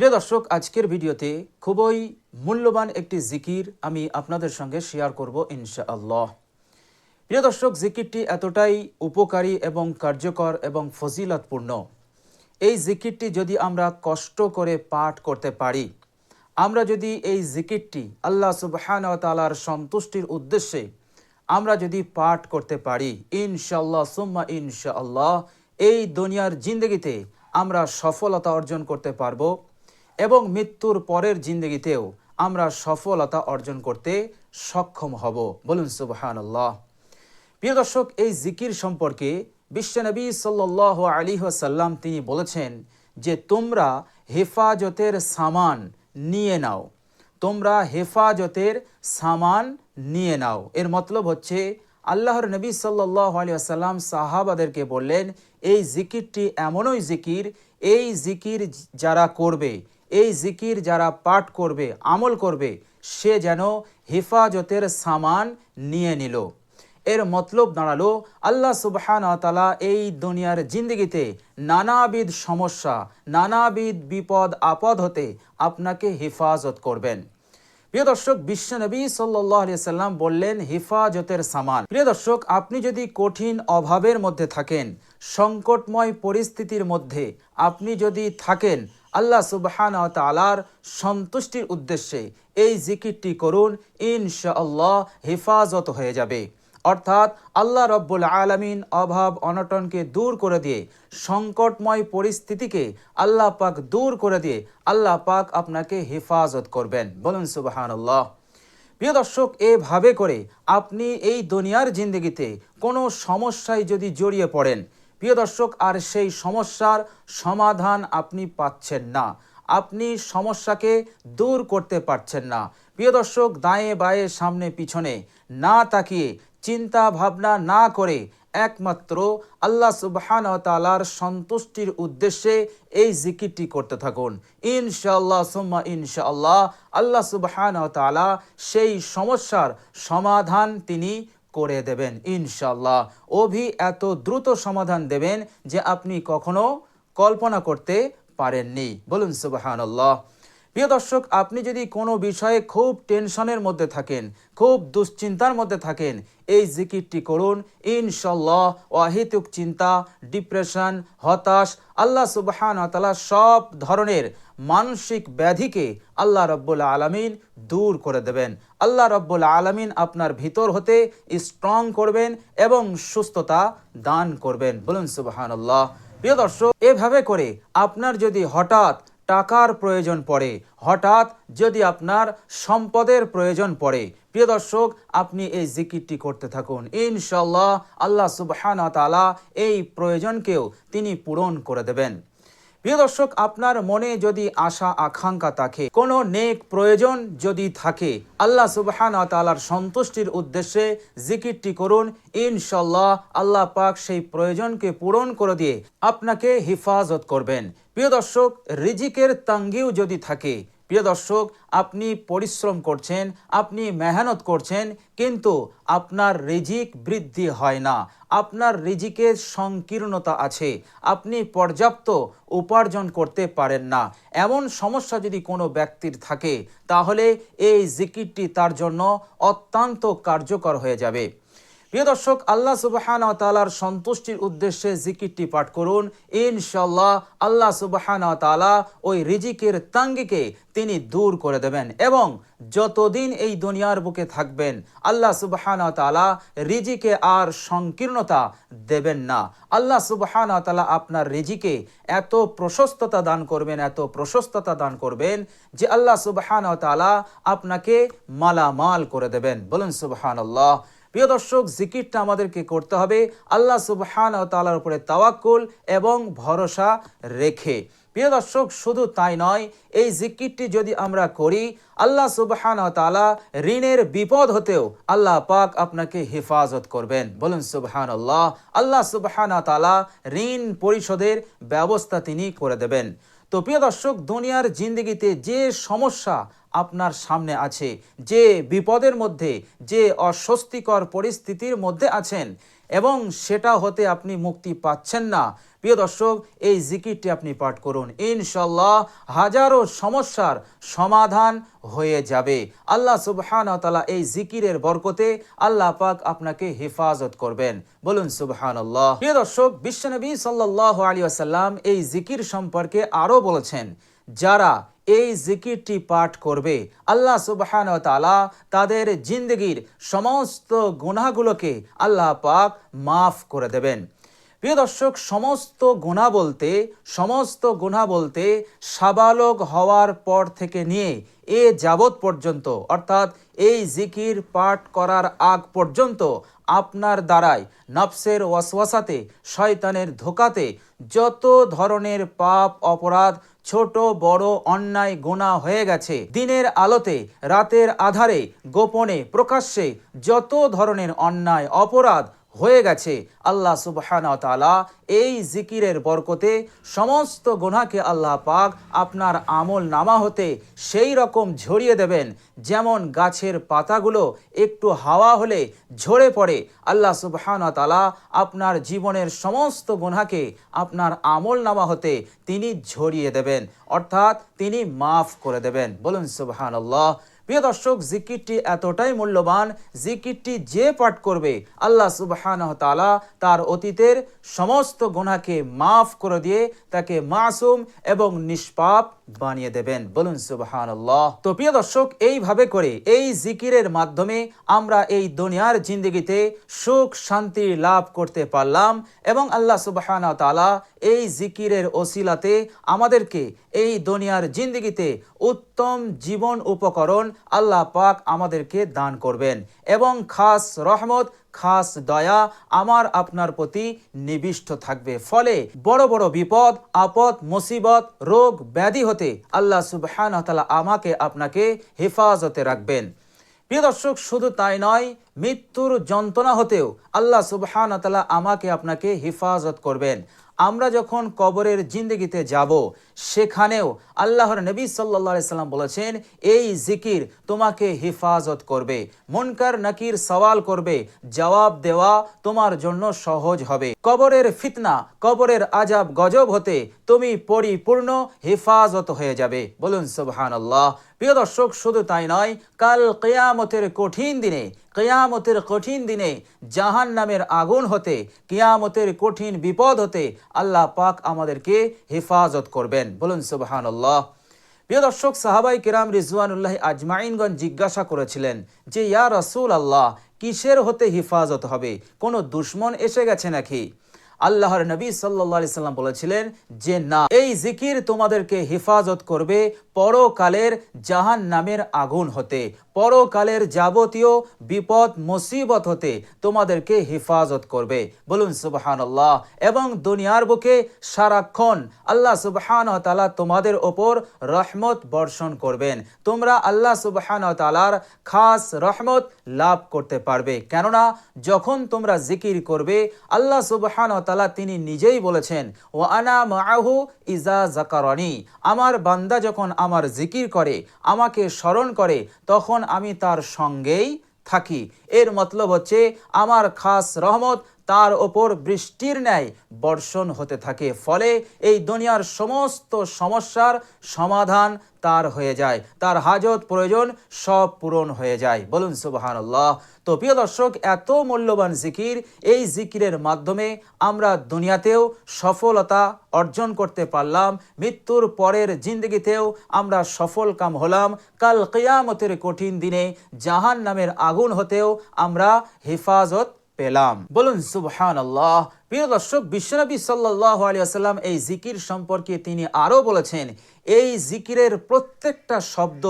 প্রিয় দর্শক, আজকের ভিডিওতে খুবই মূল্যবান একটি জিকির আমি আপনাদের সঙ্গে শেয়ার করব ইনশাআল্লাহ। প্রিয় দর্শক, জিকিরটি এতটাই উপকারী এবং কার্যকর এবং ফজিলতপূর্ণ। এই জিকিরটি যদি আমরা কষ্ট করে পাঠ করতে পারি, আমরা যদি এই জিকিরটি আল্লাহ তালার সন্তুষ্টির উদ্দেশ্যে আমরা যদি পাঠ করতে পারি ইনশাল্লাহ সুম্মা ইনশাআল্লাহ, এই দুনিয়ার জিন্দগিতে আমরা সফলতা অর্জন করতে পারব। এবং মৃত্যুর পরের জিন্দগিতেও আমরা সফলতা অর্জন করতে সক্ষম হব। বলুন আল্লাহ প্রিয় দর্শক, এই জিকির সম্পর্কে বিশ্বনবী সাল্লাহ আলী সাল্লাম তিনি বলেছেন যে, তোমরা হেফাজতের সামান নিয়ে নাও। তোমরা হেফাজতের সামান নিয়ে নাও। এর মতলব হচ্ছে, আল্লাহর নবী সাল্লাহ আসাল্লাম সাহাবাদেরকে বললেন, এই জিকিরটি এমনই জিকির, এই জিকির যারা করবে এই জিকির যারা পাঠ করবে, আমল করবে, সে যেন হেফাজতের সামান নিয়ে নিল। এর মতলব দাঁড়াল, আল্লাহ সুবহান তালা এই দুনিয়ার জিন্দগিতে নানাবিধ সমস্যা, নানাবিধ বিপদ, আপদ হতে আপনাকে হেফাজত করবেন। প্রিয় দর্শক বিশ্বনবী সাল্লাহ সাল্লাম বললেন, হেফাজতের সামান। প্রিয় দর্শক, আপনি যদি কঠিন অভাবের মধ্যে থাকেন, সংকটময় পরিস্থিতির মধ্যে আপনি যদি থাকেন আল্লাহ সুবহান তালার সন্তুষ্টির উদ্দেশ্যে এই জিকিরটি করুন, ইনশাআল্লাহ হেফাজত হয়ে যাবে। অর্থাৎ আল্লাহ রব্বুল আলমিন অভাব, অনটনকে দূর করে দিয়ে, সংকটময় পরিস্থিতিকে আল্লাহ পাক দূর করে দিয়ে আল্লাহ পাক আপনাকে হেফাজত করবেন। বলুন সুবাহান আল্লাহ প্রিয় দর্শক, এভাবে করে আপনি এই দুনিয়ার জিন্দগিতে কোনো সমস্যায় যদি জড়িয়ে পড়েন প্রিয় দর্শক, আর সেই সমস্যার সমাধান আপনি পাচ্ছেন না। আপনি সমস্যাকে দূর করতে পারছেন না। প্রিয় দর্শক, দায়ে বায়ে সামনে পিছনে না তাকিয়ে চিন্তা ভাবনা না করে একমাত্র আল্লাহ সুবহান তালার সন্তুষ্টির উদ্দেশ্যে এই জিকিরটি করতে থাকুন। ইনশাআল্লাহ, সুম্মা ইনশাআল্লাহ, আল্লাহ সুবহান তালা সেই সমস্যার সমাধান তিনি করে দেবেন ইনশাল্লাহ অভি এত দ্রুত সমাধান দেবেন যে আপনি কখনো কল্পনা করতে পারেননি। বলুন সুবাহান আল্লাহ প্রিয় দর্শক, আপনি যদি কোনো বিষয়ে খুব টেনশনের মধ্যে থাকেন, খুব দুশ্চিন্তার মধ্যে থাকেন, এই জিকিরটি করুন ইনশাল্লাহ অহেতুক চিন্তা, ডিপ্রেশন, হতাশ, আল্লাহ সুবাহান সব ধরনের মানসিক ব্যাধিকে আল্লাহ রব্বুল আলমিন দূর করে দেবেন। আল্লাহ রব্বুল আলমিন আপনার ভিতর হতে স্ট্রং করবেন এবং সুস্থতা দান করবেন। বলুন সুবাহান আল্লাহ প্রিয় দর্শক, এভাবে করে আপনার যদি হঠাৎ টাকার প্রয়োজন পড়ে, হঠাৎ যদি আপনার সম্পদের প্রয়োজন পড়ে, প্রিয় দর্শক, আপনি এই জিকিরটি করতে থাকুন। ইনশাল্লাহ আল্লাহ সুবহান তালা এই প্রয়োজনকেও তিনি পূরণ করে দেবেন। প্রিয় দর্শক, আপনার মনে যদি আশা, আকাঙ্ক্ষা থাকে, কোনো নেক প্রয়োজন যদি থাকে, আল্লাহ সুবহান তালার সন্তুষ্টির উদ্দেশ্যে জিকিরটি করুন। ইনশাল্লাহ আল্লাহ পাক সেই প্রয়োজনকে পূরণ করে দিয়ে আপনাকে হেফাজত করবেন। প্রিয় দর্শক, রিজিকের তাঙ্গিও যদি থাকে প্রিয় দর্শক, আপনি পরিশ্রম করছেন, আপনি মেহনত করছেন, কিন্তু আপনার রিজিক বৃদ্ধি হয় না। আপনার রিজিকের সংকীর্ণতা আছে। আপনি পর্যাপ্ত উপার্জন করতে পারেন না। এমন সমস্যা যদি কোনো ব্যক্তির থাকে, তাহলে এই জিকিরটি তার জন্য অত্যন্ত কার্যকর হয়ে যাবে। প্রিয় দর্শক, আল্লাহ সুবাহান তালার সন্তুষ্টির উদ্দেশ্যে জিকিরটি পাঠ করুন। ইনশাল্লাহ আল্লাহ সুবাহান তালা ওই রিজিকের তাঙ্গিকে তিনি দূর করে দেবেন এবং যতদিন এই দুনিয়ার বুকে থাকবেন, আল্লাহ সুবাহান তালা রিজিকে আর সংকীর্ণতা দেবেন না। আল্লাহ সুবাহান তালা আপনার রিজিকে এত প্রশস্ততা দান করবেন, এত প্রশস্ততা দান করবেন যে আল্লাহ সুবাহান তালা আপনাকে মালামাল করে দেবেন। বলুন সুবাহান আল্লাহ প্রিয় দর্শক, জিকিরটা আমাদেরকে করতে হবে আল্লাহ সুবহান ও তালার উপরে তাওয়াক্কুল এবং ভরসা রেখে। প্রিয় দর্শক, শুধু তাই নয়, এই জিকিরটি যদি আমরা করি, আল্লাহ সুবহান তালা ঋণের বিপদ হতেও আল্লাহ পাক আপনাকে হেফাজত করবেন। বলুন সুবহান আল্লাহ আল্লাহ সুবহান তালা ঋণ পরিশোধের ব্যবস্থা তিনি করে দেবেন। তো প্রিয় দর্শক, দুনিয়ার জিন্দগিতে যে সমস্যা আপনার সামনে আছে। যে বিপদের মধ্যে, যে অস্বস্তিকর পরিস্থিতির মধ্যে আছেন এবং সেটা হতে আপনি মুক্তি পাচ্ছেন না। প্রিয় দর্শক, এই জিকিরটি আপনি পাঠ করুন। ইনশাল্লাহ হাজারো সমস্যার সমাধান হয়ে যাবে। আল্লাহ সুবহান তালা এই জিকিরের বরকতে আল্লাহ পাক আপনাকে হেফাজত করবেন। বলুন সুবহান প্রিয় দর্শক বিশ্বনবী সাল্লাহ আলী আসাল্লাম এই জিকির সম্পর্কে আরও বলেছেন। যারা এই জিকিরটি পাঠ করবে, আল্লাহ সুবহান তালা তাদের জিন্দগির সমস্ত গুনাহগুলোকে আল্লাহ পাক মাফ করে দেবেন। প্রিয় দর্শক, সমস্ত গুণা বলতে, সমস্ত গুণা বলতে সাবালক হওয়ার পর থেকে নিয়ে এ যাবৎ পর্যন্ত, অর্থাৎ এই জিকির পাঠ করার আগ পর্যন্ত আপনার দ্বারাই নফসের ওয়াসওয়াসাতে, শয়তানের ধোকাতে যত ধরনের পাপ, অপরাধ ছোট, বড় অন্যায় গোনা হয়ে গেছে। দিনের আলোতে, রাতের আধারে, গোপনে, প্রকাশ্যে যত ধরনের অন্যায়, অপরাধ হয়ে গেছে। আল্লাহ সুবহানা তালা এই জিকিরের বরকতে সমস্ত গুনাকে আল্লাহ পাক আপনার আমল নামা হতে সেই রকম ঝরিয়ে দেবেন। যেমন গাছের পাতাগুলো একটু হাওয়া হলে ঝরে পড়ে, আল্লাহ তালা আপনার জীবনের সমস্ত গুনাকে আপনার আমল নামা হতে তিনি ঝরিয়ে দেবেন। অর্থাৎ তিনি মাফ করে দেবেন। বলুন সুবহান আল্লাহ প্রিয় দর্শক, জিকিরটি এতটাই মূল্যবান, জিকিরটি যে পাঠ করবে, আল্লাহ সুবহান তালা তার অতীতের সমস্ত গুণাকে মাফ করে দিয়ে তাকে মাসুম এবং নিষ্পাপ বানিয়ে দেবেন। বলুন সুবহান তো প্রিয় দর্শক, এইভাবে করে এই জিকিরের মাধ্যমে আমরা এই দুনিয়ার জিন্দগিতে সুখ, শান্তি লাভ করতে পারলাম এবং আল্লাহ সুবহান তালা এই জিকিরের ওসিলাতে আমাদেরকে এই দুনিয়ার জিন্দগিতে উত্তম জীবন উপকরণ আল্লাহ পাক আমাদেরকে দান করবেন। এবং খাস রহমত খাস দয়া আমার আপনার প্রতি নিবিষ্ট থাকবে। ফলে বড় বড় বিপদ, আপদ, মুসিবত, রোগ, ব্যাধি হতে আল্লাহ সুবহান আমাকে আপনাকে হেফাজতে রাখবেন। প্রিয় দর্শক, শুধু তাই নয়, মৃত্যুর যন্ত্রণা হতেও আল্লাহ সুবহান আমাকে আপনাকে হেফাজত করবেন। আমরা যখন কবরের জিন্দগিতে যাব, সেখানেও আল্লাহর নবী সাল্লা সাল্লাম বলেছেন, এই জিকির তোমাকে হেফাজত করবে, মনকার, নাকির সওয়াল করবে, জবাব দেওয়া তোমার জন্য সহজ হবে। কবরের ফিতনা, কবরের আজাব গজব হতে তুমি পরিপূর্ণ হেফাজত হয়ে যাবে। বলুন সুবহান আল্লাহ প্রিয় দর্শক, শুধু তাই নয়, কাল কেয়ামতের কঠিন দিনে, কেয়ামতের কঠিন দিনে জাহান নামের আগুন হতে, কেয়ামতের কঠিন বিপদ হতে আল্লাহ পাক আমাদেরকে হেফাজত করবেন। বলুন সুবাহান আল্লাহ প্রিয় দর্শক, সাহাবাই কিরাম রিজওয়ানুল্লাহ আজমাইনগঞ্জ জিজ্ঞাসা করেছিলেন যে, ইয়া রসুল আল্লাহ কিসের হতে হেফাজত হবে? কোনো দুশ্মন এসে গেছে নাকি? আল্লাহর নবী সাল্লা সাল্লাম বলেছিলেন যে, না, এই জিকির তোমাদেরকে হেফাজত করবে পরকালের জাহান নামের আগুন হতে। পরকালের যাবতীয় বিপদ, মুসিবত হতে তোমাদেরকে হেফাজত করবে। বলুন সুবাহান এবং দুনিয়ার বুকে সারাক্ষণ আল্লাহ সুবাহান তালা তোমাদের ওপর রহমত বর্ষণ করবেন। তোমরা আল্লাহ সুবাহান তালার খাস রহমত লাভ করতে পারবে। কেননা, যখন তোমরা জিকির করবে, আল্লাহ সুবাহান তালা তিনি নিজেই বলেছেন ও আনা মাহু ইজা জাকারনি আমার বান্দা যখন আমার জিকির করে, আমাকে স্মরণ করে, তখন আমি তার সঙ্গেই থাকি। এর মতলব হচ্ছে আমার খাস রহমত তার ওপর বৃষ্টির ন্যায় বর্ষণ হতে থাকে। ফলে এই দুনিয়ার সমস্ত সমস্যার সমাধান তার হয়ে যায়। তার হাজত প্রয়োজন সব পূরণ হয়ে যায়। বলুন সুবাহান আল্লাহ তো প্রিয় দর্শক, এত মূল্যবান জিকির, এই জিকিরের মাধ্যমে আমরা দুনিয়াতেও সফলতা অর্জন করতে পারলাম। মৃত্যুর পরের জিন্দগিতেও আমরা সফল কাম হলাম। কাল কেয়ামতের কঠিন দিনে জাহান নামের আগুন হতেও আমরা হেফাজত পেলাম। বলুন সুবহান আল্লাহ প্রিয় দর্শক, বিশ্বনবী সাল্লাহ আলিয়াল্লাম এই জিকির সম্পর্কে তিনি আরও বলেছেন, এই জিকিরের প্রত্যেকটা শব্দ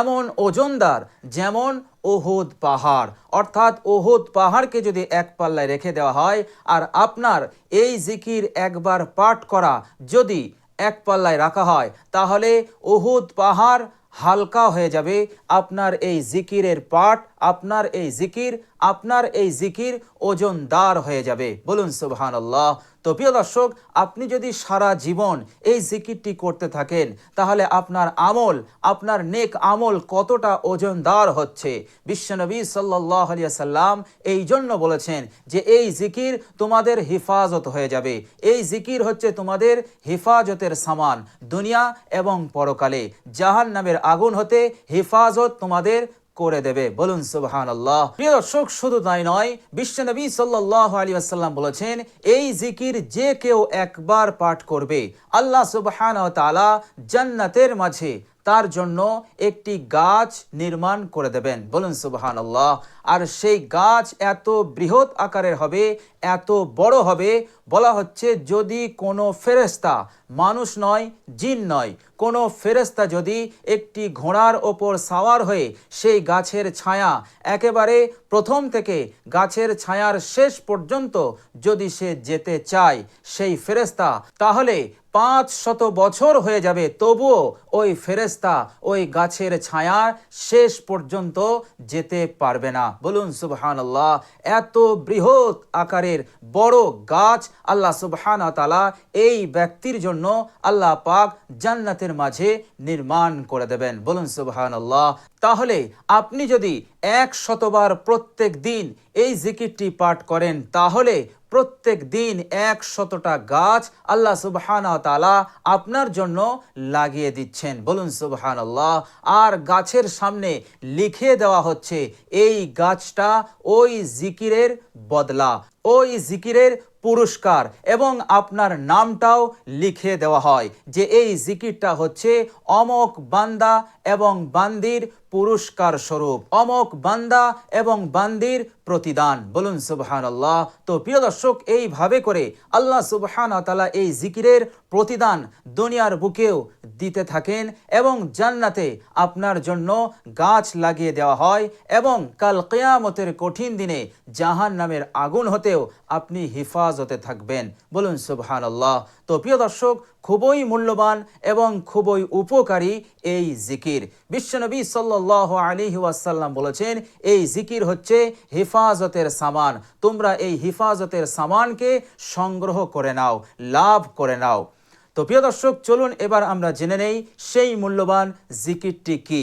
এমন ওজনদার যেমন ওহুদ পাহাড়। অর্থাৎ ওহুদ পাহাড়কে যদি এক পাল্লায় রেখে দেওয়া হয়, আর আপনার এই জিকির একবার পাঠ করা যদি এক পাল্লায় রাখা হয়, তাহলে ওহুদ পাহাড় হালকা হয়ে যাবে। আপনার এই জিকিরের পাঠ আপনার এই জিকির, আপনার এই জিকির ওজনদার হয়ে যাবে। বলুন সুবহান আল্লাহ তো প্রিয় দর্শক, আপনি যদি সারা জীবন এই জিকিরটি করতে থাকেন, তাহলে আপনার আমল, আপনার নেক আমল কতটা ওজনদার হচ্ছে? বিশ্বনবী সাল্লাহ সাল্লাম এই জন্য বলেছেন যে, এই জিকির তোমাদের হেফাজত হয়ে যাবে। এই জিকির হচ্ছে তোমাদের হেফাজতের সামান, দুনিয়া এবং পরকালে। জাহান নামের আগুন হতে হেফাজত তোমাদের করে দেবে। বলুন সুবহান আল্লাহ প্রিয় দর্শক, শুধু তাই নয় বিশ্বনবী সাল্লাহ আলী আসাল্লাম বলেছেন, এই জিকির যে কেউ একবার পাঠ করবে, আল্লাহ সুবহান তালা জান্নাতের মাঝে তার জন্য একটি গাছ নির্মাণ করে দেবেন। বলুন সুবহান আল্লাহ আর সেই গাছ এত বৃহৎ আকারের হবে, এত বড় হবে, বলা হচ্ছে যদি কোনো ফেরেস্তা মানুষ নয়, জিন নয়, কোনো ফেরেস্তা যদি একটি ঘোড়ার ওপর সাওয়ার হয়ে সেই গাছের ছায়া একেবারে প্রথম থেকে গাছের ছায়ার শেষ পর্যন্ত যদি সে যেতে চায় সেই ফেরেস্তা তাহলে পাঁচ শত বছর হয়ে যাবে, তবুও ওই ফেরেস্তা ওই গাছের ছায়ার শেষ পর্যন্ত যেতে পারবে না। বলুন সুবহান আল্লাহ এত বৃহৎ আকারের বড় গাছ আল্লাহ সুবহান তালা এই ব্যক্তির জন্য আল্লাহ পাক জান্নাতের মাঝে নির্মাণ করে দেবেন। বলুন সুবহান আল্লাহ তাহলে আপনি যদি এক শতবার প্রত্যেক দিন এই জিকিরটি পাঠ করেন, তাহলে প্রত্যেক দিন এক শতটা গাছ আল্লাহ সুবহানা তালা আপনার জন্য লাগিয়ে দিচ্ছেন। বলুন সুবহান আল্লাহ আর গাছের সামনে লিখে দেওয়া হচ্ছে, এই গাছটা ওই জিকিরের বদলা, ওই জিকিরের পুরস্কার এবং আপনার নামটাও লিখে দেওয়া হয় যে এই জিকিরটা হচ্ছে অমক বান্দা এবং বান্দির পুরস্কার স্বরূপ অমক বান্দা এবং বান্দির প্রতিদান। বলুন সুবহান আল্লাহ তো প্রিয় দর্শক, এইভাবে করে আল্লাহ সুবহান তালা এই জিকিরের প্রতিদান দুনিয়ার বুকেও দিতে থাকেন এবং জান্নাতে আপনার জন্য গাছ লাগিয়ে দেওয়া হয় এবং কাল কেয়ামতের কঠিন দিনে জাহান নামের আগুন হতেও আপনি হিফাজতে থাকবেন। বলুন সুবহান আল্লাহ তো প্রিয় দর্শক, খুবই মূল্যবান এবং খুবই উপকারী এই জিকির। বিশ্বনবী সাল্লাহ আলী ওয়াসাল্লাম বলেছেন, এই জিকির হচ্ছে হেফাজতের সামান। তোমরা এই হিফাজতের সামানকে সংগ্রহ করে নাও, লাভ করে নাও। তো প্রিয় দর্শক, চলুন এবার আমরা জেনে নেই সেই মূল্যবান জিকিরটি কি।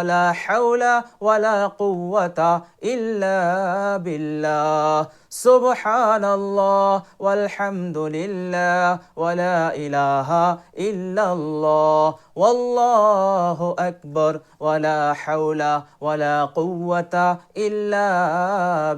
wala hawla wala quwwata illa billah سبحان الله والحمد لله ولا إله إلا الله والله أكبر ولا حول ولا قوة إلا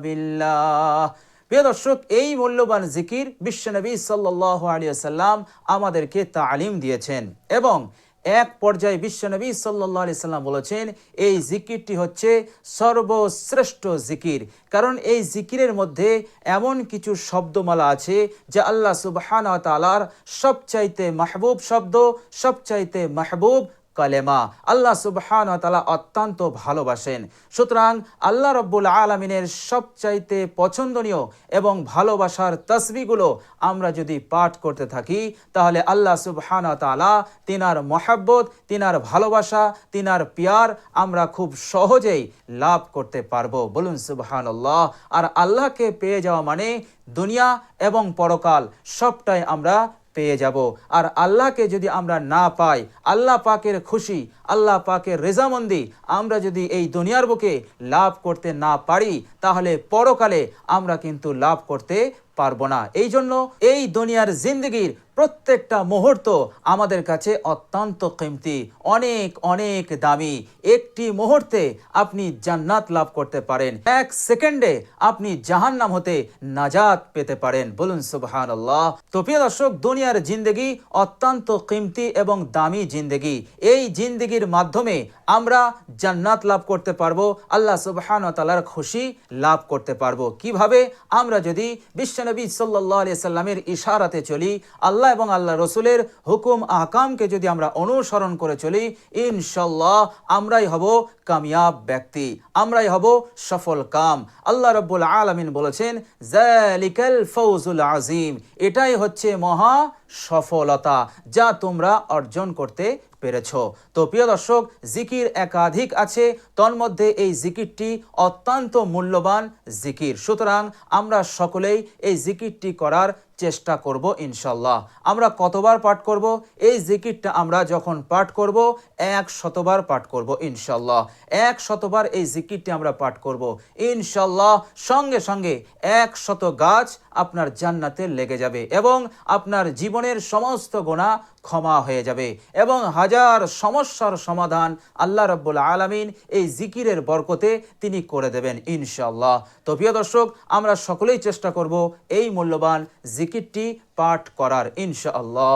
بالله প্রিয় দর্শক এই মূল্যবান জিকির বিশ্বনবী সাল্লাহ আলিয়া সাল্লাম আমাদেরকে তালিম দিয়েছেন এবং এক পর্যায়ে বিশ্বনবী সাল্লাহ আলি সাল্লাম বলেছেন, এই জিকিরটি হচ্ছে সর্বশ্রেষ্ঠ জিকির। কারণ এই জিকিরের মধ্যে এমন কিছু শব্দমালা আছে যা আল্লাহ সুবাহান তালার সবচাইতে মাহবুব শব্দ, সবচাইতে মাহবুব কালেমা। আল্লাহ সুবহান তালা অত্যন্ত ভালোবাসেন। সুতরাং আল্লাহ রব্বুল আলমিনের সবচাইতে পছন্দনীয় এবং ভালোবাসার তসবিগুলো আমরা যদি পাঠ করতে থাকি, তাহলে আল্লাহ সুবহান তালা তিনার মহাব্বত, তিনার ভালোবাসা, তিনার পিয়ার আমরা খুব সহজেই লাভ করতে পারব। বলুন সুবহান আল্লাহ আর আল্লাহকে পেয়ে যাওয়া মানে দুনিয়া এবং পরকাল, সবটাই আমরা পেয়ে যাব। আর আল্লাহকে যদি আমরা না পাই, আল্লাহ পাকের খুশি, আল্লাহ পাকের রেজামন্দি, আমরা যদি এই দুনিয়ার বুকে লাভ করতে না পারি, তাহলে পরকালে আমরা কিন্তু লাভ করতে পারব না। এই জন্য এই দুনিয়ার জিন্দগির প্রত্যেকটা মুহূর্ত আমাদের কাছে অত্যন্ত কিমতি, অনেক অনেক দামি। একটি মুহূর্তে আপনি জান্নাত লাভ করতে পারেন। এক সেকেন্ডে আপনি জাহান্নাম হতে নাজাত পেতে পারেন। বলুন সুবহান আল্লাহ তো প্রিয় দর্শক, দুনিয়ার জিন্দগি অত্যন্ত কিমতি এবং দামি জিন্দগি। এই জিন্দগির মাধ্যমে আমরা জান্নাত লাভ করতে পারব, আল্লাহ সুবহান তালার খুশি লাভ করতে পারব। কীভাবে? আমরা যদি বিশ্বনবী সাল্লাহ সাল্লামের ইশারাতে চলি, আল্লাহ এবং আল্লাহ রসুলের হুকুম, আকামকে যদি আমরা অনুসরণ করে চলি, ইনশাল্লাহ আমরাই হব কামিয়াব ব্যক্তি, আমরাই হব সফল কাম। আল্লাহ রব্বুল আলমিন বলেছেন জালিকাল ফৌজুল আজিম এটাই হচ্ছে মহা সফলতা যা তোমরা অর্জন করতে পেরেছ। তো প্রিয় দর্শক, জিকির একাধিক আছে, তন্মধ্যে এই জিকিরটি অত্যন্ত মূল্যবান জিকির। সুতরাং আমরা সকলেই এই জিকিরটি করার চেষ্টা করব ইনশাল্লাহ। আমরা কতবার পাঠ করব? এই জিকিরটা আমরা যখন পাঠ করব, এক শতবার পাঠ করব ইনশাল্লাহ। এক শতবার এই জিকিরটি আমরা পাঠ করব ইনশাল্লাহ। সঙ্গে সঙ্গে এক শত গাছ আপনার জান্নাতে লেগে যাবে এবং আপনার জীবনের সমস্ত গোনা ক্ষমা হয়ে যাবে এবং হাজার সমস্যার সমাধান আল্লাহ রব্বুল আলমিন এই জিকিরের বরকতে তিনি করে দেবেন ইনশাল্লাহ তো প্রিয় দর্শক, আমরা সকলেই চেষ্টা করব এই মূল্যবান জিকিরটি পাঠ করার ইনশাআল্লাহ।